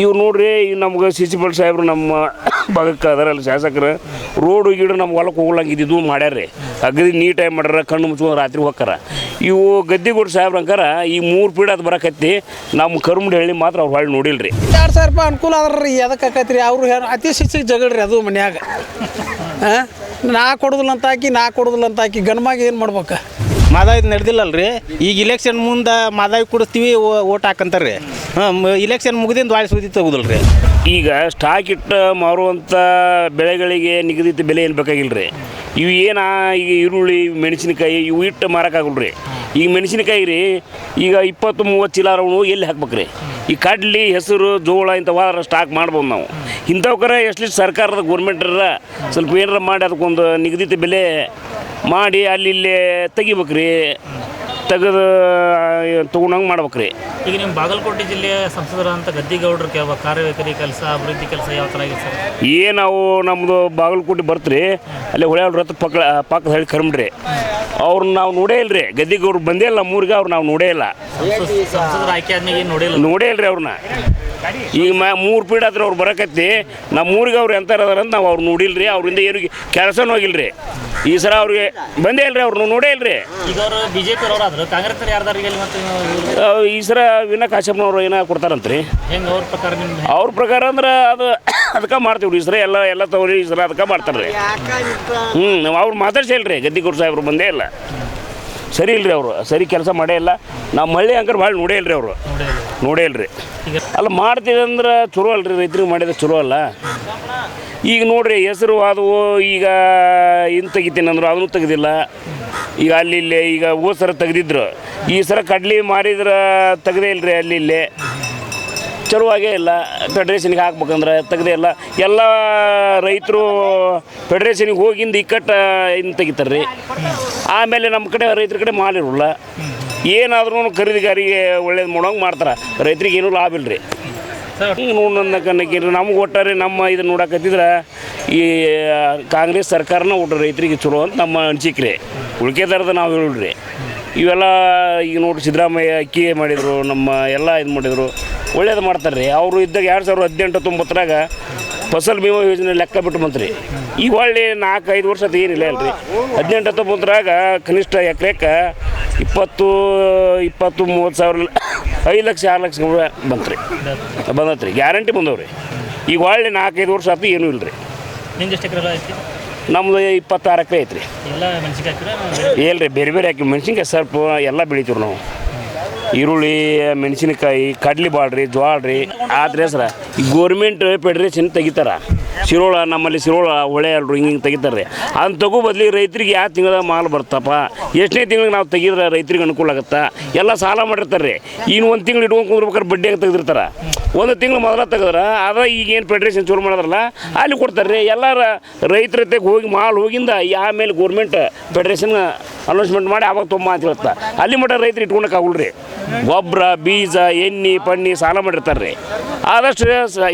ಇವ್ ನೋಡ್ರಿ ಈಗ ನಮ್ಗೆ ಸಿ ಸಿ ಪಲ್ ಸಾಹೇಬ್ರು ನಮ್ಮ ಭಾಗಕ್ಕೆ ಅದರಲ್ಲಿ ಶಾಸಕರು. ರೋಡು ಗೀಡು ನಮ್ಮ ಹೊಲಕ್ಕೆ ಹೋಗ್ಲಂಗೆ ಇದ್ದಿದ್ದು ಮಾಡ್ಯಾರ್ರಿ. ಅಗದಿ ನೀಟಾಗಿ ಮಾಡ್ಯಾರ, ಕಣ್ಣು ಮುಚ್ಕೊಂಡು ರಾತ್ರಿ ಹೋಗ್ತಾರ ಇವು ಗದ್ದಿಗೂಡು ಸಾಹೇಬ್ರ ಅಂಕಾರ, ಈ ಮೂರು ಪೀಡ ಅದು ಬರಕತ್ತಿ ನಮ್ಮ ಕರುಮಡಿ ಹಳ್ಳಿ ಮಾತ್ರ ಅವ್ರು ಹೊಳ್ಳಿ ನೋಡಿಲ್ರಿ. ಎರಡು ಸಾವಿರ ರೂಪಾಯಿ ಅನುಕೂಲ ಅದ್ರಿ ಎದಕ್ಕೆ ಆಕೈತ್ರಿ? ಅವ್ರು ಅತಿ ಶಿಕ್ಷಿಗೆ ಜಗಳ್ರಿ ಅದು ಮನ್ಯಾಗ. ಹಾಂ? ನಾ ಕೊಡೋದಿಲ್ಲ ಅಂತ ಹಾಕಿ ನಾ ಕೊಡೋದಿಲ್ಲ ಅಂತ ಹಾಕಿ ಗನ್ಮಾಗ ಏನು ಮಾಡ್ಬೇಕು? ಮಾದಾವಿದ್ ನಡೆದಿಲ್ಲಲ್ಲ ರೀ ಈಗ ಇಲೆಕ್ಷನ್ ಮುಂದೆ ಮಾದಾವಿ ಕುಡಿಸ್ತೀವಿ ಓಟ್ ಹಾಕಂತಾರ್ರಿ. ಹಾಂ ಇಲೆಕ್ಷನ್ ಮುಗಿದಿಂದ ವಾಯ್ಸ್ ಸುದ್ದಿ ರೀ ಈಗ ಸ್ಟಾಕ್ ಇಟ್ಟು ಮಾರುವಂಥ ಬೆಳೆಗಳಿಗೆ ನಿಗದಿತ ಬೆಲೆ ಏನು ಬೇಕಾಗಿಲ್ಲ ರೀ ಇವು ಏನ ಈಗ ಈರುಳ್ಳಿ ಮೆಣಸಿನಕಾಯಿ ಇವು ಇಟ್ಟು ಮಾರಕ್ಕಾಗಲ್ಲ ರೀ ಈಗ ಮೆಣಸಿನಕಾಯಿ ರೀ ಈಗ ಇಪ್ಪತ್ತು ಮೂವತ್ತು ಚೀಲ ಅರವನು ಎಲ್ಲಿ ಹಾಕ್ಬೇಕು ರೀ ಈ ಕಡ್ಲಿ, ಹೆಸರು, ಜೋಳ ಇಂಥವಾರ ಸ್ಟಾಕ್ ಮಾಡ್ಬೋದು ನಾವು. ಇಂಥವ್ಕರ ಎಷ್ಟು ಸರ್ಕಾರದ ಗೌರ್ಮೆಂಟರ ಸ್ವಲ್ಪ ಏನಾರ ಮಾಡಿ ಅದಕ್ಕೊಂದು ನಿಗದಿತ ಬೆಲೆ ಮಾಡಿ ಅಲ್ಲಿ ಇಲ್ಲಿ ತೆಗಿಬೇಕು ರೀ ತೆಗೆದು ತೊಗೊಂಡಂಗೆ ಮಾಡ್ಬೇಕು ರೀ ಈಗ ನಿಮ್ಮ ಬಾಗಲಕೋಟೆ ಜಿಲ್ಲೆಯ ಸಂಸದರಂತ ಗದ್ದಿಗೌಡರು ಕೆಲವು ಕಾರ್ಯವೈಖರಿ ಕೆಲಸ ಅಭಿವೃದ್ಧಿ ಕೆಲಸ ಯಾವ ಥರ ಆಗಿದೆ ಸರ್? ಏನು ನಾವು ನಮ್ಮದು ಬಾಗಲಕೋಟೆ ಬರ್ತ್ರಿ ಅಲ್ಲಿ ಹೊಳೆ ರಥ ಪಕ್ಕ ಪಕ್ಕದ ಹೇಳಿ ಕರ್ಮ್ರಿ. ಅವ್ರನ್ನ ನಾವು ನೋಡೇ ಇಲ್ರಿ ಗದ್ದಿಗೌಡ್ರು ಬಂದೇ ಇಲ್ಲ ನಮ್ಮೂರಿಗೆ ಅವ್ರು ನಾವು ನೋಡೇ ಇಲ್ಲ. ಸಂಸದ- ಸಂಸದರ ಆಯ್ಕೆ ಆದ್ಮೇಲೆ ಏನು ನೋಡಿಲ್ಲ ನೋಡೇ ಇಲ್ರಿ ಅವ್ರನ್ನ. ಈಗ ಮ ಮೂರು ಪೀಡ ಆದ್ರೆ ಅವ್ರು ಬರಕತ್ತಿ ನಮ್ಮ ಊರಿಗೆ ಅವ್ರು ಎಂತ ಅದಾರ ಅಂತ ನಾವು ಅವ್ರು ನೋಡಿಲ್ರಿ ಅವ್ರಿಂದ ಏನು ಕೆಲಸನೂ ಹೋಗಿಲ್ರಿ ಈ ಸಲ ಅವ್ರಿಗೆ ಬಂದೇ ಇಲ್ರಿ ಅವ್ರನ್ನ ನೋಡೇ ಇಲ್ರಿ. ಈಗ ಅವರು ಬಿ ಜೆ ಪಿ ಆದ್ರು ಕಾಂಗ್ರೆಸ್ ಈ ಸರ ವಿನಾ ಕಾಶ್ಯಪ್ನವ್ರು ಏನೋ ಕೊಡ್ತಾರಂತ್ರಿ? ಹೆಂಗೆ ಅವ್ರ ಪ್ರಕಾರ ನಿಮ್ಮ ಅವ್ರ ಪ್ರಕಾರ ಅಂದ್ರೆ ಅದು ಅದಕ್ಕೆ ಮಾಡ್ತೀವಿ ಈ ಸರ ಎಲ್ಲ ಎಲ್ಲ ತಗೊಳ್ಳಿ ಈ ಸರ ಅದಕ್ಕೆ ಮಾಡ್ತಾರೆ ರೀ ಹ್ಞೂ ನಾವು ಅವ್ರು ಮಾತಾಡ್ಸಿಲ್ರಿ ಗದ್ದಿಗೌಡ ಸಾಹೇಬ್ರು ಬಂದೇ ಇಲ್ಲ. ಸರಿ ಇಲ್ರಿ ಅವರು ಸರಿ ಕೆಲಸ ಮಾಡೇ ಇಲ್ಲ. ನಮ್ಮ ಮಳ್ಳಿ ಅಂಕರ್ ಭಾಳ ನೋಡೇ ಇಲ್ರಿ ಅವರು. ನೋಡೇ ಇಲ್ರಿ. ಅಲ್ಲ ಮಾಡ್ತೀವಿ ಅಂದ್ರೆ ಚಲೋ ಅಲ್ರಿ ರೈತರಿಗೆ ಮಾಡಿದ್ರೆ ಚಲೋ ಅಲ್ಲ? ಈಗ ನೋಡ್ರಿ ಹೆಸರು ಆದವು ಈಗ ಇನ್ ತೆಗಿತೀನಿ ಅಂದ್ರು ಅದನ್ನು ತೆಗ್ದಿಲ್ಲ. ಈಗ ಅಲ್ಲಿ ಇಲ್ಲೇ, ಈಗ ಹೋದ ಸರ ತೆಗ್ದಿದ್ರು. ಈ ಸರ ಕಡ್ಲಿ ಮಾರಿದ್ರೆ ತೆಗ್ದೇ ಇಲ್ರಿ ಅಲ್ಲಿ ಇಲ್ಲಿ. ಚಲುವಾಗೇ ಇಲ್ಲ ಫೆಡ್ರೇಷನ್ಗೆ ಹಾಕ್ಬೇಕಂದ್ರೆ ತೆಗ್ದೇ ಇಲ್ಲ. ಎಲ್ಲ ರೈತರು ಫೆಡ್ರೇಷನ್ಗೆ ಹೋಗಿಂದ ಇಕ್ಕಟ್ಟ ಇನ್ನು ತೆಗಿತಾರೆ ರೀ ಆಮೇಲೆ ನಮ್ಮ ಕಡೆ ರೈತರ ಕಡೆ ಮಾಲಿರಲ್ಲ ಏನಾದ್ರೂ ಖರೀದಿಗಾರಿಗೆ ಒಳ್ಳೇದು ಮಾಡೋಂಗೆ ಮಾಡ್ತಾರೆ. ರೈತರಿಗೆ ಏನೂ ಲಾಭ ಇಲ್ಲ ರೀ ಕನ್ನಕ್ಕೆ ನಮ್ಗೆ ಒಟ್ಟಾರೆ ನಮ್ಮ ಇದು ನೋಡಕತ್ತಿದ್ರೆ ಈ ಕಾಂಗ್ರೆಸ್ ಸರ್ಕಾರನ ಒಟ್ಟು ರೈತರಿಗೆ ಚಲೋ ಅಂತ ನಮ್ಮ ಅನಿಸಿಕೆ ರೀ ಉಳ್ಕೆದಾರದ ನಾವು ಹೇಳ್ರಿ ಇವೆಲ್ಲ ಈಗ ನೋಡಿ ಸಿದ್ದರಾಮಯ್ಯ ಅಕ್ಕಿ ಮಾಡಿದರು, ನಮ್ಮ ಎಲ್ಲ ಇದು ಮಾಡಿದರು. ಒಳ್ಳೇದು ಮಾಡ್ತಾರೆ ರೀ ಅವರು ಇದ್ದಾಗ ಎರಡು ಸಾವಿರದ ಹದಿನೆಂಟು, ತೊಂಬತ್ತರಾಗ ಫಸಲ್ ಬಿಮಾ ಯೋಜನೆ ಲೆಕ್ಕ ಬಿಟ್ಟು ಬಂತ್ರಿ. ಈಗ ಒಳ್ಳೆ ನಾಲ್ಕು ಐದು ವರ್ಷ ಏನಿಲ್ಲ ಅಲ್ರಿ. ಹದಿನೆಂಟು ಹತ್ತೊಂಬತ್ತರಾಗ ಕನಿಷ್ಠ ಎಕರೆಕ್ಕೆ ಇಪ್ಪತ್ತು ಇಪ್ಪತ್ತು ಮೂವತ್ತು ಸಾವಿರ ಐದು ಲಕ್ಷ ಆರು ಲಕ್ಷ ಬಂತು ರೀ ಬಂದತ್ರಿ. ಗ್ಯಾರಂಟಿ ಬಂದವ್ರಿ. ಈಗ ಒಳ್ಳೆ ನಾಲ್ಕೈದು ವರ್ಷ ಆಯ್ತು ಏನೂ ಇಲ್ಲ ರೀ ನಿಮ್ದು ಇಪ್ಪತ್ತಾರು ಎಕರೆ ಐತ್ರಿ. ಇಲ್ಲ ರೀ ಬೇರೆ ಬೇರೆ ಹಾಕಿ ಮೆಣಸಿನ್ಕಾಯಿ ಸ್ವಲ್ಪ ಎಲ್ಲ ಬೆಳಿತೀವಿ ನಾವು. ಈರುಳ್ಳಿ, ಮೆಣಸಿನಕಾಯಿ, ಕಡ್ಲಿ ಬಾಳ್ರಿ, ಜ್ವಾಳ್ರಿ ರೀ ಆದ್ರೆ ಸರ ಗೋರ್ಮೆಂಟ್ ಫೆಡ್ರೇಷನ್ ತೆಗಿತಾರ. ಶಿರೋಳ, ನಮ್ಮಲ್ಲಿ ಶಿರೋಳ ಹೊಳೆ ಅಲ್ರು, ಹಿಂಗೆ ಹಿಂಗೆ ತೆಗಿತಾರೆ ಅದನ್ನ ತಗೋ ಬದ್ಲಿ ರೈತರಿಗೆ ಯಾವ ತಿಂಗಳ ಮಾಲ್ ಬರ್ತಪ್ಪ ಎಷ್ಟನೇ ತಿಂಗಳಿಗೆ ನಾವು ತೆಗಿದ್ರೆ ರೈತರಿಗೆ ಅನುಕೂಲ ಆಗುತ್ತಾ? ಎಲ್ಲ ಸಾಲ ಮಾಡಿರ್ತಾರೆ ರೀ ಇನ್ನು ಒಂದು ತಿಂಗಳು ಇಟ್ಕೊಂಡು ಬಡ್ಡಿ ಬಡ್ಡಿಯಾಗಿ ತೆಗೆದಿರ್ತಾರ? ಒಂದು ತಿಂಗಳು ಮೊದಲ ತೆಗೆದ್ರ ಅದ ಈಗೇನು ಫೆಡ್ರೇಷನ್ ಶುರು ಮಾಡಿದ್ರಲ್ಲ, ಅಲ್ಲಿ ಕೊಡ್ತಾರೆ ರೀ ಎಲ್ಲ ರೈತರ ಹೋಗಿ ಮಾಲ್ ಹೋಗಿಂದ ಆಮೇಲೆ ಗೋರ್ಮೆಂಟ್ ಫೆಡ್ರೇಷನ್ ಅನೌನ್ಸ್ಮೆಂಟ್ ಮಾಡಿ ಅವಾಗ ತೊಂಬ ಅಂತ ಹೇಳ್ತಾ. ಅಲ್ಲಿ ಮಟ್ಟ ರೈತರು ಇಟ್ಕೊಳಕ್ಕೆ ಆಗುಲ್ರಿ. ಗೊಬ್ಬರ, ಬೀಜ, ಎಣ್ಣೆ, ಪಣ್ಣಿ ಸಾಲ ಮಾಡಿರ್ತಾರೆ ರೀ ಆದಷ್ಟು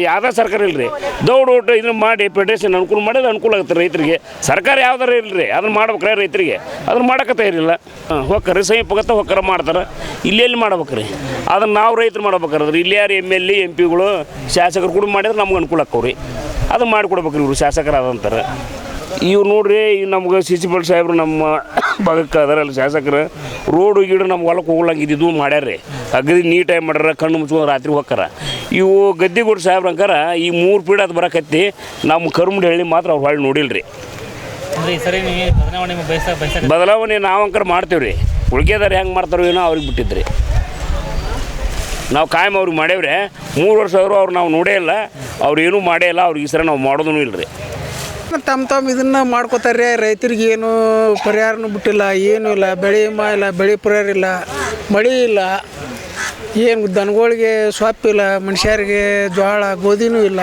ಯಾವುದೇ ಸರ್ಕಾರ ಇಲ್ಲರಿ ದೌಡ್ ಊಟ ಇದನ್ನ ಮಾಡಿ ಪೆಡ್ರೇಷನ್ ಅನುಕೂಲ ಮಾಡಿದ್ರೆ ಅನುಕೂಲ ಆಗುತ್ತೆ ರೈತರಿಗೆ. ಸರ್ಕಾರ ಯಾವ್ದಾರ ಇಲ್ಲರಿ ಅದನ್ನ ಮಾಡ್ಬೇಕ್ರೆ ರೈತರಿಗೆ. ಅದನ್ನ ಮಾಡಕತ್ತ ಇರಲಿಲ್ಲ ಹೋಗ್ಕರಿ ಸಮೀಪಗತ್ತ ಹೋಗ್ರ ಮಾಡ್ತಾರೆ. ಇಲ್ಲೆಲ್ಲಿ ಮಾಡ್ಬೇಕು ರೀ ಅದನ್ನು ನಾವು ರೈತರು ಮಾಡ್ಬೇಕಾದ್ರೆ ಇಲ್ಲಿ ಯಾರು ಎಂ ಎಲ್ ಎ, ಎಂ ಪಿಗಳು, ಶಾಸಕರು ಕೂಡ ಮಾಡಿದ್ರೆ ನಮ್ಗೆ ಅನುಕೂಲ ಆಕ್ಕವ್ರಿ ಅದನ್ನ ಮಾಡಿಕೊಡ್ಬೇಕ್ರಿ ಇವರು ಶಾಸಕರಾದಂತಾರೆ ಇವ್ರು ನೋಡ್ರಿ ಈ ನಮ್ಗೆ ಸಿ ಸಿ ಪಲ್ ಸಾಹೇಬ್ರು ನಮ್ಮ ಭಾಗಕ್ಕೆ ಅದರಲ್ಲಿ ಶಾಸಕರು. ರೋಡು ಗೀಡು ನಮ್ಮ ಹೊಲಕ್ಕೆ ಹೋಗ್ಲಂಗೆ ಇದ್ದಿದ್ದು ಮಾಡ್ಯಾರ್ರಿ. ಅಗದಿ ನೀಟಾಗಿ ಮಾಡ್ಯಾರ ಕಣ್ಣು ಮುಚ್ಕೊಂಡು ರಾತ್ರಿ ಹೋಕ್ಕಾರ ಇವು ಗದ್ದಿಗುಡ್ ಸಾಹೇಬ್ರ ಅಂಕಾರ ಈ ಮೂರು ಪೀಡ ಅದು ಬರಕತ್ತಿ ನಮ್ಮ ಕರುಮುಡಿ ಹೇಳಿ ಮಾತ್ರ ಅವ್ರು ಹೊಳ್ಳಿ ನೋಡಿಲ್ರಿ. ಬದಲಾವಣೆ ಬಯಸ ಬಯಸ ಬದಲಾವಣೆ ನಾವು ಅಂಕರ್ ಮಾಡ್ತೇವೆ ರೀ ಉಳ್ಕೆದಾರ ಹೆಂಗೆ ಮಾಡ್ತಾರೋ ಏನೋ ಅವ್ರಿಗೆ ಬಿಟ್ಟಿದ್ರಿ. ನಾವು ಕಾಯಂ ಅವ್ರಿಗೆ ಮಾಡೇವ್ರೆ ಮೂರು ವರ್ಷ ಆದರೂ ಅವ್ರು ನಾವು ನೋಡೇ ಇಲ್ಲ. ಅವ್ರು ಏನೂ ಮಾಡೇ ಇಲ್ಲ. ಅವ್ರಿಗೆ ಈ ಸರ ನಾವು ಮಾಡೋದೂ ಇಲ್ಲ ರೀ ತಮ್ಮ ತಮ್ಮ ಇದನ್ನ ಮಾಡ್ಕೋತಾರೆ ರೈತರಿಗೆ ಏನು ಪರಿಹಾರನು ಬಿಟ್ಟಿಲ್ಲ ಏನೂ ಇಲ್ಲ ಬೆಳೆ ಮಾ ಇಲ್ಲ ಬೆಳೆ ಪರಿಹಾರ ಇಲ್ಲ ಮಳೆ ಇಲ್ಲ ಏನು ದನಗಳಿಗೆ ಸ್ವಾಪ್ ಇಲ್ಲ ಮನುಷ್ಯರಿಗೆ ಜೋಳ ಗೋಧಿನೂ ಇಲ್ಲ.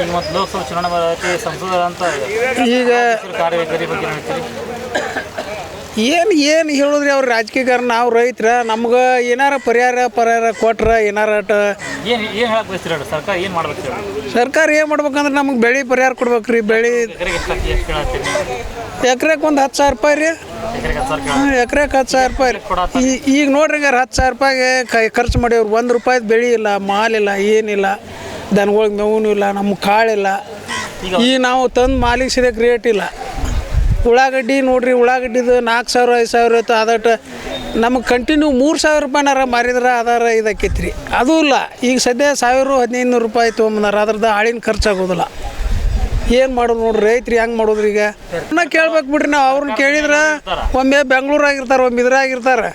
ಈಗ ಮತ್ತೆ ಲೋಕಸಭಾ ಚುನಾವಣೆ ಬರತ್ತೆ ಸಂಸದರ ಅಂತ ಈಗ ಕಾರ್ಯವೈಖರಿ ಬಗ್ಗೆ ಹೇಳ್ತೀರಿ ಏನು ಏನು ಹೇಳಿದ್ರಿ ಅವ್ರು ರಾಜಕೀಯಗಾರ? ನಾವು ರೈತರ ನಮ್ಗೆ ಏನಾರ ಪರಿಹಾರ ಪರಿಹಾರ ಕೊಟ್ರೆ ಏನಾರ ಅಟ? ಏನು ಏನು ಹೇಳಕ್ ಬಯಸ್ತೀರ ಹೇಳಿ? ಸರ್ಕಾರ ಏನು ಮಾಡ್ಬೇಕು ಹೇಳಿ? ಸರ್ಕಾರ ಏನು ಮಾಡ್ಬೇಕಂದ್ರೆ ನಮ್ಗೆ ಬೆಳೆ ಪರಿಹಾರ ಕೊಡ್ಬೇಕು ರೀ ಬೆಳೆ ಎಕರೆಗೆ ಎಷ್ಟು ಎಷ್ಟು ಕೇಳತ್ತೀರಿ ಎಕರೆಗೆ ಒಂದು ಹತ್ತು ಸಾವಿರ ರೂಪಾಯಿ ರೀ. ಎಕರೆಗೆ ಹತ್ತು ಸಾವಿರ ಕೇಳ ಎಕರೆಗೆ ಹತ್ತು ಸಾವಿರ ರೂಪಾಯಿ ರೀ. ಈ- ಈಗ ನೋಡ್ರಿ ಹತ್ತು ಸಾವಿರ ರೂಪಾಯಿಗೆ ಕೈ ಖರ್ಚು ಮಾಡಿವ್ರು ಒಂದು ರೂಪಾಯ್ದು ಬೆಳೆ ಇಲ್ಲ ಮಾಲ್ ಇಲ್ಲ ಏನಿಲ್ಲ ದನಗಳಿಗೆ ಮೇವೂ ಇಲ್ಲ ನಮ್ಗೆ ಕಾಳಿಲ್ಲ ಈಗ ನಾವು ತಂದು ಮಾಲಿಕ್ಸಿದಕ್ಕೆ ರೇಟ್ ಇಲ್ಲ. ಉಳ್ಳಾಗಡ್ಡಿ ನೋಡ್ರಿ ಉಳ್ಳಾಗಡ್ಡಿದು ನಾಲ್ಕು ಸಾವಿರ ಐದು ಸಾವಿರ ಇತ್ತು. ಅದಟ್ಟು ನಮಗೆ ಕಂಟಿನ್ಯೂ ಮೂರು ಸಾವಿರ ರೂಪಾಯಿನಾರ ಮಾರಿದ್ರೆ ಅದಾರ ಇದಕ್ಕೈತಿ ರೀ ಅದೂ ಇಲ್ಲ. ಈಗ ಸದ್ಯ ಸಾವಿರ ಹದಿನೈದು ನೂರು ರೂಪಾಯಿ ತೊಗೊಂಬಂದಾರ. ಅದ್ರದ್ದು ಆಳಿನ ಖರ್ಚಾಗೋದಿಲ್ಲ. ಏನು ಮಾಡೋದು ನೋಡ್ರಿ? ರೈತ್ರಿ ಹೆಂಗೆ ಮಾಡೋದ್ರಿ ಈಗ? ನಾ ಕೇಳ್ಬೇಕು ಬಿಡ್ರಿ ನಾವು. ಅವ್ರನ್ನ ಕೇಳಿದ್ರೆ ಒಮ್ಮೆ ಬೆಂಗಳೂರಾಗಿರ್ತಾರೆ ಒಮ್ಮೆ ಇದ್ರಾಗಿರ್ತಾರೆ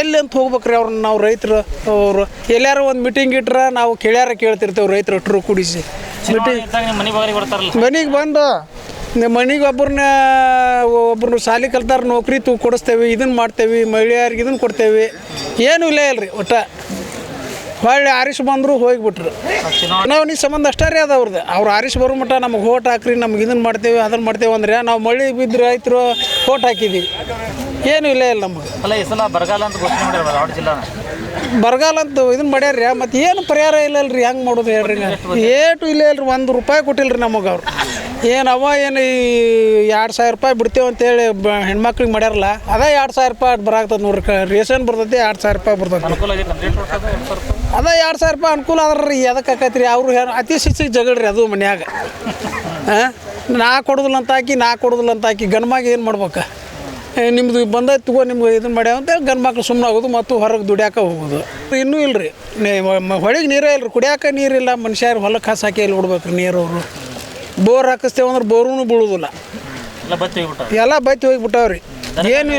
ಎಲ್ಲಿ ಅಂತ ಹೋಗ್ಬೇಕ್ರಿ ಅವ್ರನ್ನ ನಾವು ರೈತರು ಅವರು. ಎಲ್ಲಾರ ಒಂದು ಮೀಟಿಂಗ್ ಇಟ್ರೆ ನಾವು ಕೇಳ್ಯಾರ ಕೇಳ್ತಿರ್ತೇವೆ ರೈತರು ಒಟ್ಟರು ಕೂಡಿಸಿ. ಮೀಟಿಂಗ್ ಮನೆಗೆ ಬಂದು ಮನೆಗೆ ಒಬ್ಬರನ್ನ ಒಬ್ಬರನ್ನ ಶಾಲೆ ಕಲ್ತಾರ ನೌಕರಿ ತೂ ಕೊಡಿಸ್ತೇವೆ ಇದನ್ನು ಮಾಡ್ತೇವೆ ಮಹಿಳೆಯರಿಗೆ ಇದನ್ನು ಕೊಡ್ತೇವೆ. ಏನೂ ಇಲ್ಲ ಇಲ್ರಿ ಒಟ್ಟ. ಹೊಳ್ಳಿ ಆರಿಸ್ ಬಂದರು ಹೋಗಿಬಿಟ್ರು. ನಾವು ನೀ ಸಂಬಂಧ ಅಷ್ಟೇ ರೀ ಅದು ಅವ್ರದ್ದು ಅವ್ರು ಆರಿಸ್ ಬರೋ ಮಟ್ಟ ನಮ್ಗೆ ಓಟ್ ಹಾಕ್ರಿ ನಮ್ಗೆ ಇದನ್ನು ಮಾಡ್ತೇವೆ ಅದನ್ನು ಮಾಡ್ತೇವೆ ಅಂದ್ರೆ ನಾವು ಮಳೆ ಬಿದ್ದು ರೈತರು ಓಟ್ ಹಾಕಿದ್ದೀವಿ ಏನೂ ಇಲ್ಲ ಇಲ್ಲ ನಮ್ಗೆ. ಅಲ್ಲ ಈ ಸಲ ಬರಗಾಲ ಅಂತ ಘೋಷಣೆ ಮಾಡ್ಯಾರ ಜಿಲ್ಲಾ ಬರಗಾಲ ಅಂತ ಇದನ್ನ ಮಾಡ್ಯಾರ್ರಿ ಮತ್ತು ಏನು ಪರಿಹಾರ ಇಲ್ಲಲ್ರಿ ಹೆಂಗೆ ಮಾಡೋದು ಹೇಳ್ರಿ ಏಟು ಇಲ್ಲ ರೀ ಒಂದು ರೂಪಾಯಿ ಕೊಟ್ಟಿಲ್ಲ ರೀ ನಮಗೆ ಅವ್ರು. ಏನು ಅವ ಏನು ಈ ಎರಡು ಸಾವಿರ ರೂಪಾಯಿ ಬಿಡ್ತೇವೆ ಅಂತೇಳಿ ಬ ಹೆಣ್ಮಕ್ಳಿಗೆ ಮಾಡ್ಯಾರಲ್ಲ ಅದೇ ಎರಡು ಸಾವಿರ ರೂಪಾಯಿ ಬರಾಗ್ತದೆ ನೋಡ್ರಿ. ಕ ರೇಷನ್ ಬರ್ತೈತಿ ಎರಡು ಸಾವಿರ ರೂಪಾಯಿ ಬರ್ತೈತಿ. ಅದೇ ಎರಡು ಸಾವಿರ ರೂಪಾಯಿ ಅನುಕೂಲ ಆದ್ರೆ ರೀ ಎದಕ್ಕೆ ಆಕೈತಿ ರೀ ಅವರು ಅತಿ ಸಿಸಿ ಜಗಳ್ರಿ ಅದು ಮನ್ಯಾಗ. ಹಾಂ ನಾ ಕೊಡೋದಿಲ್ಲ ಅಂತ ಹಾಕಿ ನಾ ಕೊಡೋದಿಲ್ಲ ಅಂತ ಹಾಕಿ ಗಂಡ್ಮಾಗ ಏನು ಮಾಡ್ಬೇಕು? ನಿಮ್ಮದು ನಿಮ್ದು ಬಂದೈತೆ ತಗೋ ನಿಮ್ಗೆ ಇದನ್ನು ಮಾಡ್ಯಾವ ಅಂತೇಳಿ ಗಂಡು ಮಕ್ಳು ಸುಮ್ಮನೆ ಆಗೋದು ಮತ್ತು ಹೊರಗೆ ದುಡ್ಯಾಕ ಹೋಗೋದು. ಇನ್ನೂ ಇಲ್ರಿ ಹೊಳಿಗೆ ನೀರೇ ಇಲ್ರಿ ಕುಡಿಯಾಕ ನೀರಿಲ್ಲ ಮನುಷ್ಯರು ಹೊಲಕ್ಕೆ ಹಾಸಾಕಿ ಇಲ್ಲಿ ಬಿಡ್ಬೇಕ್ರಿ ನೀರವರು? ನೀರು ಅವರು ಬೋರ್ ಹಾಕಿಸ್ತೇವೆ ಅಂದ್ರೆ ಬೋರೂ ಬೀಳೋದಿಲ್ಲ. ಎಲ್ಲ ಬತ್ತಿ ಹೋಗಿಬಿಟ್ಟಾವ್ರಿ. ಏನು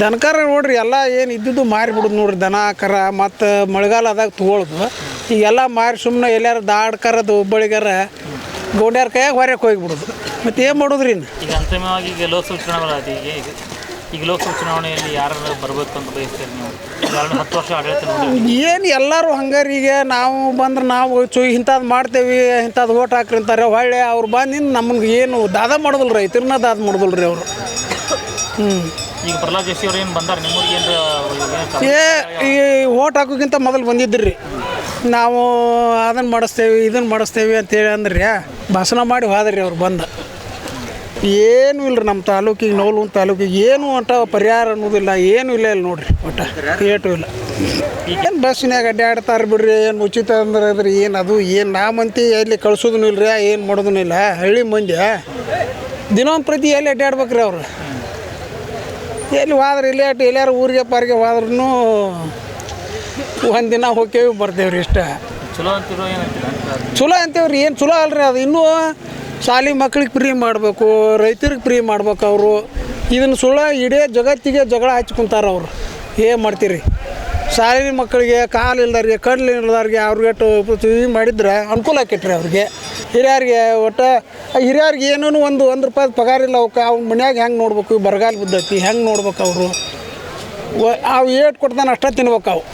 ದನಕರ ನೋಡ್ರಿ ಎಲ್ಲ ಏನು ಇದ್ದಿದ್ದು ಮಾರಿ ಬಿಡೋದು ನೋಡ್ರಿ ದನ ಕರ ಮತ್ತು ಮಳೆಗಾಲದಾಗ ತೊಗೊಳ್ದು. ಈಗೆಲ್ಲ ಮಾರಿ ಸುಮ್ಮನೆ ಎಲ್ಲಾರು ದಾಡ್ ಕರದು ಒಬ್ಬಳಿಗಾರ ಗೌಡ್ಯಾರ ಕೈಯಾಗ ಹೊರಕ್ಕೆ ಹೋಗಿಬಿಡೋದು. ಮತ್ತೆ ಏನು ಮಾಡೋದ್ರಿ ಈಗ ಅಂತಿಮವಾಗಿ ಈಗ ಲೋಕಸಭೆ ಚುನಾವಣೆ ಈಗ ಲೋಕಸಭಾ ಚುನಾವಣೆಯಲ್ಲಿ ಯಾರು ಬರಬೇಕು ಅಂತ ಬಯಸ್ತೀರಿ ನೀವು? ಎರಡು ಹತ್ತು ವರ್ಷ ಆಡಳಿತ ನೋಡಿ ಏನು ಎಲ್ಲರೂ ಹಂಗಾರಿಗೆ ನಾವು ಬಂದ್ರೆ ನಾವು ಚು ಇಂಥದ್ದು ಮಾಡ್ತೇವೆ ಇಂಥದ್ದು ಓಟ್ ಹಾಕ್ರಿ ಅಂತಾರೆ. ಹೊಳ್ಳೆ ಅವ್ರು ಬಂದಿಂದ ನಮ್ಗೆ ಏನು ದಾದ ಮಾಡುದಿಲ್ಲ ರೀ ತಿರ್ನ ದಾದ ಮಾಡೋದಿಲ್ಲ ರೀ ಅವರು. ಹ್ಞೂ ಈಗ ಪ್ರಹ್ಲಾದ್ ಜೋಶಿ ಅವ್ರು ಏನು ಬಂದಾರ? ನಿಮಗೆ ಏನು ಏ ಈ ಓಟ್ ಹಾಕೋಕ್ಕಿಂತ ಮೊದಲು ಬಂದಿದ್ರಿ ನಾವು ಅದನ್ನು ಮಾಡಿಸ್ತೇವೆ ಇದನ್ನು ಮಾಡಿಸ್ತೇವೆ ಅಂತೇಳಿ ಅಂದ್ರೆ ಭಾಷಣ ಮಾಡಿ ಹೋದ್ರಿ ಅವ್ರು ಬಂದ. ಏನೂ ಇಲ್ಲ ರೀ ನಮ್ಮ ತಾಲೂಕಿಗೆ ನೋಲು ತಾಲೂಕಿಗೆ ಏನು ಅಂತ ಪರಿಹಾರ ಅನ್ನೋದಿಲ್ಲ ಏನೂ ಇಲ್ಲ ಇಲ್ಲ ನೋಡ್ರಿ ಒಟ್ಟ ಏಟು ಇಲ್ಲ. ಏನು ಬಸ್ಸಿನಾಗ ಅಡ್ಡಾಡ್ತಾರೆ ಬಿಡ್ರಿ ಏನು ಉಚಿತ ಅಂದ್ರೆ ಅದ್ರಿ ಏನು ಅದು ಏನು ನಾಮಂತಿ ಎಲ್ಲಿ ಕಳ್ಸೋದನ್ನೂ ಇಲ್ಲ ರೀ ಏನು ಮಾಡೋದನ್ನೂ ಇಲ್ಲ ಹಳ್ಳಿ ಮಂದಿ ದಿನೊಂದು ಪ್ರತಿ ಎಲ್ಲಿ ಅಡ್ಡಾಡ್ಬೇಕ್ರಿ ಅವ್ರು? ಎಲ್ಲಿ ಹೋದ್ರೆ ಇಲ್ಲೇ ಅಟ್ಟು ಎಲ್ಲಾರು ಊರಿಗೆ ಪಾರಿಗೆ ಹೋದ್ರೂ ಒಂದು ದಿನ ಹೋಗ್ತೇವೆ ಬರ್ತೇವೆ ರೀ ಇಷ್ಟ. ಚಲೋ ಅಂತೀವ್ರಿ ಚಲೋ ಅಂತೇವ್ರಿ ಏನು ಚಲೋ ಅಲ್ರಿ ಅದು ಇನ್ನೂ ಶಾಲೆ ಮಕ್ಳಿಗೆ ಫ್ರೀ ಮಾಡಬೇಕು, ರೈತರಿಗೆ ಫ್ರೀ ಮಾಡ್ಬೇಕು ಅವರು. ಇದನ್ನು ಸುಳ್ಳ ಇಡೀ ಜಗತ್ತಿಗೆ ಜಗಳ ಹಚ್ಕೊಂತಾರೆ ಅವರು. ಏನು ಮಾಡ್ತೀರಿ? ಶಾಲೆ ಮಕ್ಕಳಿಗೆ ಕಾಲು ಇಲ್ದಾರಿಗೆ ಕಡ್ಲು ಇಲ್ದವ್ರಿಗೆ ಅವ್ರಿಗೆ ಇದು ಮಾಡಿದ್ರೆ ಅನುಕೂಲ ಆಕೈತ್ರಿ ಅವ್ರಿಗೆ. ಹಿರಿಯರಿಗೆ ಒಟ್ಟು, ಹಿರಿಯರಿಗೆ ಏನೂ ಒಂದು ಒಂದು ರೂಪಾಯಿ ಪಗಾರ ಇಲ್ಲ, ಅವಕ್ಕೆ ಅವ್ನ ಮನ್ಯಾಗ ಹೆಂಗೆ ನೋಡ್ಬೇಕು? ಬರಗಾಲ ಬಿದ್ದೈತಿ, ಹೆಂಗೆ ನೋಡ್ಬೇಕು ಅವರು? ಅವು ಏಟ್ ಕೊಡ್ತಾನೆ ಅಷ್ಟೇ ತಿನ್ಬೇಕು ಅವು.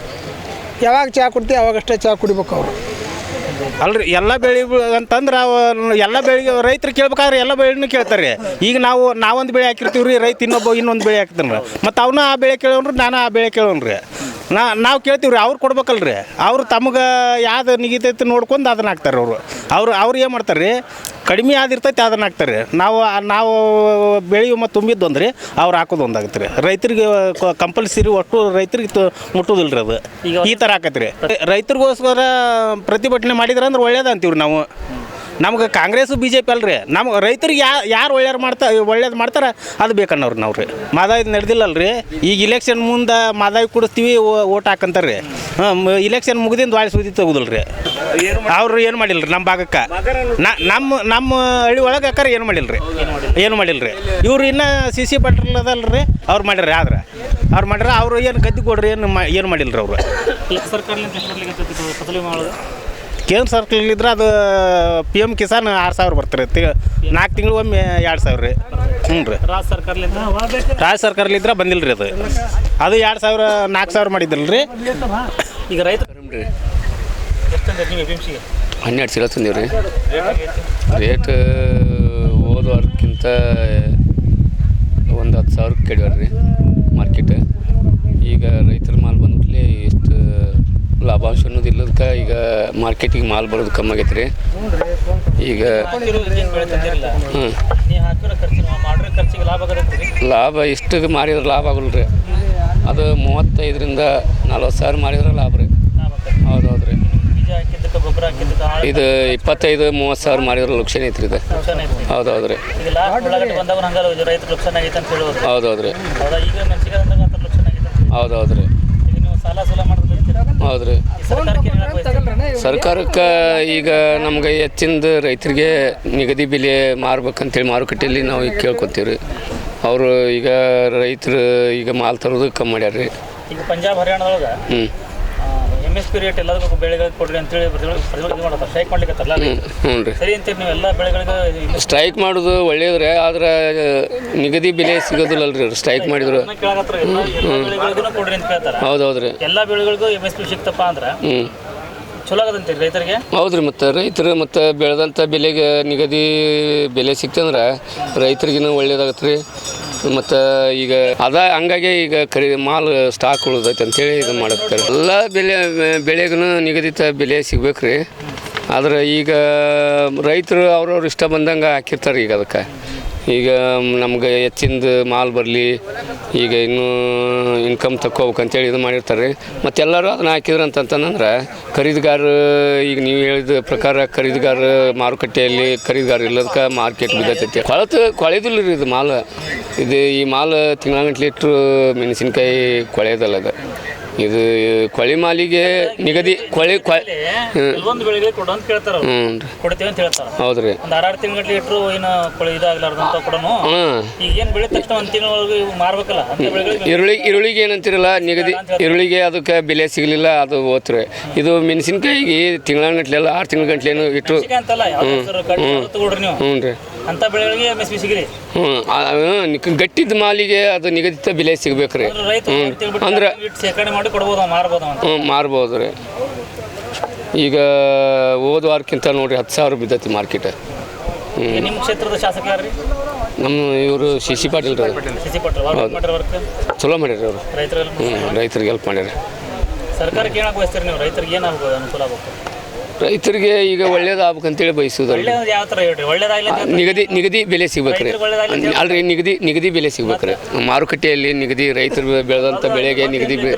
ಯಾವಾಗ ಚಹಾ ಕೊಡ್ತೀವಿ ಅವಾಗಷ್ಟೇ ಚಹಾ ಕುಡಿಬೇಕು ಅವರು. ಅಲ್ರಿ, ಎಲ್ಲ ಬೆಳೆ ಅಂತಂದ್ರೆ ಎಲ್ಲ ಬೆಳೆ ರೈತರು ಕೇಳ್ಬೇಕಾದ್ರೆ ಎಲ್ಲ ಬೆಳೆನೂ ಕೇಳ್ತಾರೆ. ಈಗ ನಾವು, ನಾವೊಂದು ಬೆಳೆ ಹಾಕಿರ್ತೀವಿ ರೀ, ರೈತ ಇನ್ನೊಬ್ಬ ಇನ್ನೊಂದು ಬೆಳೆ ಹಾಕ್ತಾನೆ ಮತ್ತು ಅವನ್ನ ಆ ಬೆಳೆ ಕೇಳೋನ್ರಿ, ನಾನು ಆ ಬೆಳೆ ಕೇಳೋನ್ರಿ. ನಾ, ನಾವು ಕೇಳ್ತೀವಿ ರೀ ಅವ್ರು ಕೊಡ್ಬೇಕಲ್ರಿ. ಅವ್ರು ತಮಗೆ ಯಾವ್ದು ನಿಗಿತೈತಿ ನೋಡ್ಕೊಂಡು ಅದನ್ನ ಹಾಕ್ತಾರೆ ಅವರು. ಅವ್ರು ಅವ್ರು ಏನು ಮಾಡ್ತಾರೆ ರೀ ಕಡಿಮೆ ಆದಿರ್ತೈತಿ ಅದನ್ನ ಹಾಕ್ತಾರೆ. ನಾವು ನಾವು ಬೆಳೆಯುವ ಮತ್ತು ತುಂಬಿದ್ದು ಅಂದ್ರೆ ಅವ್ರು ಹಾಕೋದು ಒಂದಾಗತ್ತೆ ರೀ. ರೈತರಿಗೆ ಕಂಪಲ್ಸರಿ ಒಟ್ಟು ರೈತರಿಗೆ ಮುಟ್ಟೋದಿಲ್ಲ ರೀ ಅದು. ಈ ಥರ ಆಕತ್ರಿ ರೈತರಿಗೋಸ್ಕರ ಪ್ರತಿಭಟನೆ ಮಾಡಿದ್ರೆ ಅಂದ್ರೆ ಒಳ್ಳೇದು ಅಂತೀವಿ ನಾವು. ನಮ್ಗೆ ಕಾಂಗ್ರೆಸ್ ಬಿ ಜೆ ಪಿ ಅಲ್ರಿ. ನಮ್ಮ ರೈತರಿಗೆ ಯಾ, ಯಾರು ಒಳ್ಳೇದು ಮಾಡ್ತಾ, ಒಳ್ಳೇದು ಮಾಡ್ತಾರೆ, ಅದು ಬೇಕನ್ನೋರು ನಾವು ರೀ ಮಾದಾಯಿ ನಡೆದಿಲ್ಲಲ್ರಿ. ಈಗ ಇಲೆಕ್ಷನ್ ಮುಂದೆ ಮಾದಾಯಿ ಕುಡಿಸ್ತೀವಿ ಓಟ್ ಹಾಕಂತಾರೆ ಹಾಂ ಇಲೆಕ್ಷನ್ ಮುಗಿದಿಂದ ವಾಳಿ ಸುದ್ದಿ ತೆಗುದಿಲ್ಲ ರೀ ಅವ್ರು ಏನು ಮಾಡಿಲ್ಲ ರೀ ನಮ್ಮ ಭಾಗಕ್ಕೆ ನಮ್ಮ ನಮ್ಮ ಹಳ್ಳಿ ಒಳಗೆ ಅಕ್ಕಾರ ಏನು ಮಾಡಿಲ್ಲ ರೀ ಏನು ಮಾಡಿಲ್ಲ ರೀ ಇವ್ರು ಇನ್ನೂ ಸಿ ಸಿ ಪಟ್ರಲ್ ರೀ ಅವ್ರು ಮಾಡ್ಯಾರ ಆದ್ರೆ. ಅವ್ರು ಮಾಡ್ಯಾರ ಅವ್ರು ಏನು ಕೊಡ್ರಿ, ಏನು ಏನು ಮಾಡಿಲ್ಲ ರೀ ಅವರು ಈಗ ಕೇಂದ್ರ ಸರ್ಕಾರ ಇದ್ರೆ ಅದು ಪಿ ಎಂ ಕಿಸಾನ್ ಆರು ಸಾವಿರ ಬರ್ತಾರೆ ತಿ ನಾಲ್ಕು ತಿಂಗಳು ಒಮ್ಮೆ ಎರಡು ಸಾವಿರ ರೀ. ಹ್ಞೂ ರೀ. ರಾಜ್ಯ ಸರ್ಕಾರದಿಂದ ರಾಜ್ಯ ಸರ್ಕಾರಲಿದ್ರೆ ಬಂದಿಲ್ಲ ರೀ ಅದು. ಅದು ಎರಡು ಸಾವಿರ ನಾಲ್ಕು ಸಾವಿರ ಮಾಡಿದ್ರಲ್ಲ ರೀ ಈಗ ರೈತ ಎಂ ಸಿಗೆ ಹನ್ನೆರಡು ಚೀಲ ತಂದೀವಿ ರೀ. ರೇಟ್ ಹೋದ ವಾರಕ್ಕಿಂತ ಒಂದು ಹತ್ತು ಸಾವಿರಕ್ಕೆ ಕೇಳಿವ್ರಿ ಮಾರ್ಕೆಟ್. ಈಗ ರೈತರ ಮಾಲ್ ಬಂದ್ಬಿಟ್ಲಿ ಎಷ್ಟು ಲಾಭಾಂಶ ಅನ್ನೋದು ಇಲ್ಲದಕ್ಕೆ ಈಗ ಮಾರ್ಕೆಟಿಗೆ ಮಾಲ್ ಬರೋದು ಕಮ್ಮಿ ಆಗೈತೆ ರೀ. ಈಗ ಲಾಭ ರೀ ಇಷ್ಟು ಮಾರಿದ್ರೆ ಲಾಭ ಆಗಲ್ಲ ರೀ. ಅದು ಮೂವತ್ತೈದರಿಂದ ನಲ್ವತ್ತು ಸಾವಿರ ಮಾರಿದ್ರೆ ಲಾಭ ರೀ. ಹೌದು ಹೌದು ರೀ. ಇದು ಇಪ್ಪತ್ತೈದು, ಮೂವತ್ತು ಸಾವಿರ ಮಾರಿದ್ರೆ ಲಕ್ಷಣ ಐತ್ರಿ ಇದು. ಹೌದು ಹೌದು ರೀ. ಹೌದು ಹೌದು ಹೇಳೋದು ಹೌದು ಹೌದಾ ಹೌದ್ರಿ ಹೌದ್ರಿ. ಸರ್ಕಾರಕ್ಕೆ ಈಗ ನಮ್ಗೆ ಹೆಚ್ಚಿಂದ ರೈತರಿಗೆ ನಿಗದಿ ಬೆಲೆ ಮಾರ್ಬೇಕಂತೇಳಿ ಮಾರುಕಟ್ಟೆಯಲ್ಲಿ ನಾವು ಈಗ ಕೇಳ್ಕೊತೀವಿ ರೀ ಅವರು ಈಗ ರೈತರು ಈಗ ಮಾಲ್ ತರೋದು ಕಮ್ಮಿ ಮಾಡ್ಯಾರ ರೀ ಈಗ ಪಂಜಾಬ್ ಹರಿಯಾಣದೊಳಗೆ ಹ್ಞೂ ಎಂ ಎಸ್ ಪಿ ರೇಟ್ ಎಲ್ಲದಕ್ಕೂ ಬೆಳೆಗಳಿಗೆ ಕೊಡ್ರಿ ಅಂತೇಳಿ ಪ್ರತಿಭಟನೆ ಇದು ಮಾಡ್ತಾರೆ. ಸ್ಟ್ರೈಕ್ ಮಾಡ್ಲಿಕ್ಕತ್ತಲ್ಲ ಹ್ಞೂ ರೀ. ಸರಿ ಅಂತೀರಿ ನೀವು ಎಲ್ಲ ಬೆಳೆಗಳಿಗೆ ಸ್ಟ್ರೈಕ್ ಮಾಡೋದು ಒಳ್ಳೇದ್ರಿ ಆದ್ರೆ ನಿಗದಿ ಬೆಲೆ ಸಿಗೋದಿಲ್ಲಲ್ರಿ ಸ್ಟ್ರೈಕ್ ಮಾಡಿದ್ರು. ಕೇಳಕತ್ರ ಎಲ್ಲ ಎಲ್ಲ ಬೆಳೆಗಳಿಗೂ ಕೊಡ್ರಿ ಅಂತ ಕೇಳ್ತಾರೆ. ಹೌದು ಹೌದ್ರಿ ಎಲ್ಲ ಬೆಳೆಗಳಿಗೂ ಎಂ ಎಸ್ ಪಿ ಸಿಕ್ತಪ್ಪ ಅಂದ್ರೆ ಹ್ಞೂ ಚಲೋ ಆಗದಂತೀರಿ ರೈತರಿಗೆ? ಹೌದ್ರಿ ಮತ್ತು ರೈತರು ಮತ್ತು ಬೆಳೆದಂಥ ಬೆಲೆಗೆ ನಿಗದಿ ಬೆಲೆ ಸಿಕ್ತಂದ್ರೆ ರೈತರಿಗಿನ್ನೂ ಒಳ್ಳೇದಾಗತ್ತೆ ರೀ ಮತ್ತು ಈಗ ಅದ ಹಂಗಾಗಿ ಈಗ ಖರೀದಿ ಮಾಲ್ ಸ್ಟಾಕ್ ಉಳಿದೈತೆ ಅಂತೇಳಿ ಇದು ಮಾಡುತ್ತಾರೆ ಎಲ್ಲ ಬೆಲೆ ಬೆಳೆಗೂ ನಿಗದಿತ ಬೆಲೆ ಸಿಗ್ಬೇಕು ರೀ. ಆದ್ರೆ ಈಗ ರೈತರು ಅವ್ರವ್ರು ಇಷ್ಟ ಬಂದಂಗೆ ಹಾಕಿರ್ತಾರೆ ಈಗ ಅದಕ್ಕೆ. ಈಗ ನಮ್ಗೆ ಹೆಚ್ಚಿಂದ ಮಾಲ್ ಬರಲಿ, ಈಗ ಇನ್ನೂ ಇನ್ಕಮ್ ತಕ್ಕೋಬೇಕಂತೇಳಿ ಇದು ಮಾಡಿರ್ತಾರೆ. ರೀ ಮತ್ತೆಲ್ಲರೂ ಅದನ್ನ ಹಾಕಿದ್ರು ಅಂತಂತಂದ್ರೆ, ಖರೀದಿಗಾರ, ಈಗ ನೀವು ಹೇಳಿದ ಪ್ರಕಾರ ಖರೀದಿಗಾರ ಮಾರುಕಟ್ಟೆಯಲ್ಲಿ ಖರೀದಿಗಾರ ಇಲ್ಲದಕ್ಕೆ ಮಾರ್ಕೆಟ್ ಬಿದ್ದೈತಿ ಕೊಳತು ಕೊಳೆದಿಲ್ಲ ರೀ ಇದು ಮಾಲ್. ಇದು ಈ ಮಾಲ್ ತಿಂಗಳಗಂಟ್ಲೆ ಇಟ್ಟರು ಮೆಣಸಿನ್ಕಾಯಿ ಕೊಳೆಯೋದಲ್ಲ ಅದು. ಇದು ಕೊಳಿ ಮಾಲಿಗೆ ನಿಗದಿ ಕೊಳಿ ಹೌದ್ರಿ ಕೆಲವೊಂದು ಬೆಳೆಗಳಿಗೆ ಕೊಡು ಅಂತ ಕೇಳ್ತಾರ ಅವ್ರು. ಹ್ಞೂ ರೀ. ಕೊಡ್ತೀವಿ ಅಂತ ಹೇಳ್ತಾರ. ಹೌದು ರೀ. ಒಂದು ಆರಾರು ತಿಂಗಳು ಇಟ್ಟರು ಏನು ಕೊಳೆ ಇದಾಗಲಾರ್ದಂತ ಕೊಡನು. ಈಗ ಏನು ಬೆಳೆ ತಕ್ಷಣ ಒಂದು ತಿಂಗಳೊಳಗೆ ಇವು ಮಾರ್ಬೇಕಲ್ಲ ಅಂತ ಬೆಳೆಗಳಿಗೆ ಈರುಳ್ಳಿ ಈರುಳ್ಳಿಗೆ ಏನಂತಿರಲ್ಲ ನಿಗದಿ ಈರುಳ್ಳಿಗೆ ಅದಕ್ಕೆ ಬೆಲೆ ಸಿಗಲಿಲ್ಲ ಅದು ಹೋತ್ರಿ. ಇದು ಮೆಣಸಿನ್ಕಾಯಿಗೆ ತಿಂಗಳಗಂಟ್ಲೆ ಅಲ್ಲ ಆರು ತಿಂಗಳ ಗಂಟ್ಲೇನು ಇಟ್ಟು ಇಟ್ಟರು ಅಂತಲ್ಲ ಕಡಿಮೆ ತಗೊಳ್ರಿ ನೀವು? ಹ್ಞೂ ರೀ. ಅಂತ ಬೆಳೆಗಳಿಗೆ ಎಂ ಎಸ್ ಪಿ ಸಿಗ್ರಿ ಹ್ಞೂ ಗಟ್ಟಿದ ಮಾಲಿಗೆ ಅದು ನಿಗದಿತ ಬೆಲೆ ಸಿಗ್ಬೇಕ್ರಿ. ಹೇಳ್ಬಿಟ್ಟು ಅಂದ್ರೆ ಶೇಖರಣೆ ಮಾಡಿ ಕೊಡ್ಬೋದು ಮಾರ್ಬೋದು ಹ್ಞೂ ಮಾರ್ಬೋದು ರೀ. ಈಗ ಹೋದ ವಾರಕ್ಕಿಂತ ನೋಡ್ರಿ ಹತ್ತು ಸಾವಿರ ಬಿದ್ದೈತಿ ಮಾರ್ಕೆಟ್. ನಿಮ್ಮ ಕ್ಷೇತ್ರದ ಶಾಸಕ ರೀ? ನಮ್ಮ ಇವರು ಸಿ ಸಿ ಪಾಟೀಲ್ ರೀ ಚಲೋ ಮಾಡ್ಯಾರ ಅವರು. ಹ್ಞೂ ರೈತರಿಗೆ ಹೆಲ್ಪ್ ಮಾಡ್ಯಾರ ಸರ್ಕಾರಕ್ಕೆ ಏನಾಗ ಬಯಸ್ತೀರಿ ನೀವು? ರೈತರಿಗೆ ಏನು ಅನುಕೂಲ ಆಗ್ಬೇಕು ರೈತರಿಗೆ ಈಗ ಒಳ್ಳೇದಾಗ್ಬೇಕಂತೇಳಿ ಒಳ್ಳೇದು ಯಾವ ಥರ ಹೇಳ್ರಿ? ಒಳ್ಳೇದಾಗ್ಲಿ ನಿಗದಿ ನಿಗದಿ ಬೆಲೆ ಸಿಗ್ಬೇಕ್ರಿ. ರೈತರಿಗೆ ಒಳ್ಳೇದಾಗ್ಲಿ ಅಲ್ರಿ ನಿಗದಿ ನಿಗದಿ ಬೆಲೆ ಸಿಗ್ಬೇಕ್ರಿ. ಮಾರುಕಟ್ಟೆಯಲ್ಲಿ ನಿಗದಿ ರೈತರು ಬೆಳೆದಂಥ ಬೆಳೆಗೆ ನಿಗದಿ ಬೆ-